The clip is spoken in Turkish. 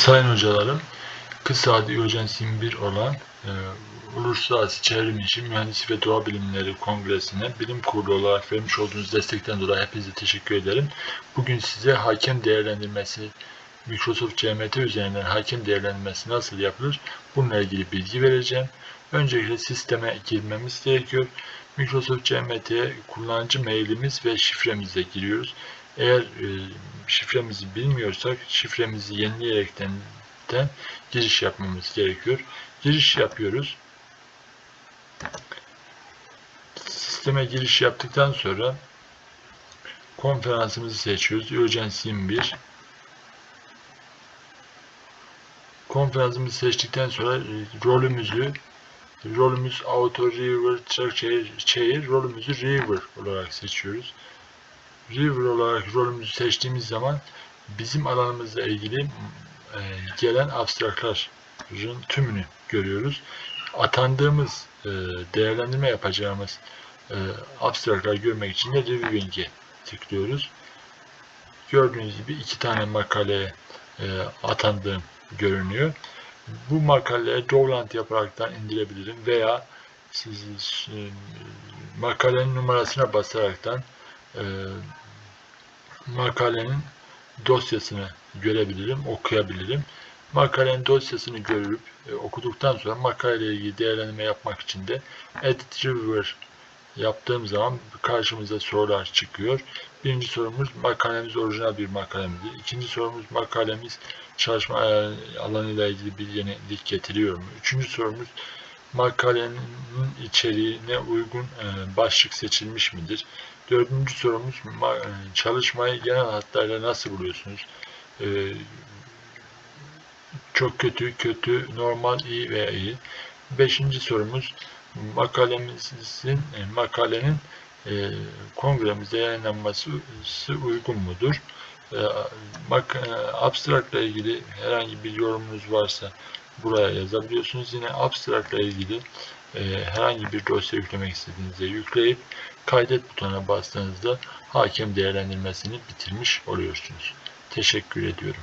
Sayın hocalarım, kısa adı Diyojen 1 olan e, Uluslararası Çevrim İşi Mühendislik ve Doğa Bilimleri Kongresi'ne bilim kurulu olarak vermiş olduğunuz destekten dolayı hepinize teşekkür ederim. Bugün size hakem değerlendirmesi, Microsoft CMT üzerinden hakem değerlendirmesi nasıl yapılır bununla ilgili bilgi vereceğim. Öncelikle sisteme girmemiz gerekiyor. Microsoft CMT'ye kullanıcı mailimiz ve şifremizle giriyoruz. Eğer e, şifremizi bilmiyorsak şifremizi yenileyerekten de giriş yapmamız gerekiyor. Giriş yapıyoruz. Sisteme giriş yaptıktan sonra konferansımızı seçiyoruz. Urgency 1. Konferansımızı seçtikten sonra e, rolümüzü rolümüz Auto River Structure Chair rolümüzü River olarak seçiyoruz. River olarak rolümüzü seçtiğimiz zaman bizim alanımızla ilgili e, gelen abstrakların tümünü görüyoruz. Atandığımız, e, değerlendirme yapacağımız e, abstraklar görmek için de Reviewing'e tıklıyoruz. Gördüğünüz gibi iki tane makaleye atandığım görünüyor. Bu makaleye download yaparaktan indirebilirim veya siz makalenin numarasına basaraktan makalenin dosyasını görebilirim, okuyabilirim. Makalenin dosyasını görüp e, okuduktan sonra makaleyle ilgili değerlendirme yapmak için de Edit Reviewer yaptığım zaman karşımıza sorular çıkıyor. Birinci sorumuz makalemiz orijinal bir makale midir? İkinci sorumuz makalemiz çalışma e, alanıyla ilgili bir yenilik getiriyor mu? Üçüncü sorumuz makalenin içeriğine uygun e, başlık seçilmiş midir? Dördüncü sorumuz e, çalışmayı genel hatlarıyla nasıl buluyorsunuz? E, çok kötü, kötü, normal, iyi veya iyi. Beşinci sorumuz makalemizin, makalenin kongremizde yayınlanması uygun mudur? Mak, e, abstrakla ilgili herhangi bir yorumunuz varsa buraya yazabiliyorsunuz. Yine abstrakla ilgili e, herhangi bir dosya yüklemek istediğinizde yükleyip kaydet butonuna bastığınızda hakem değerlendirmesini bitirmiş oluyorsunuz. Teşekkür ediyorum.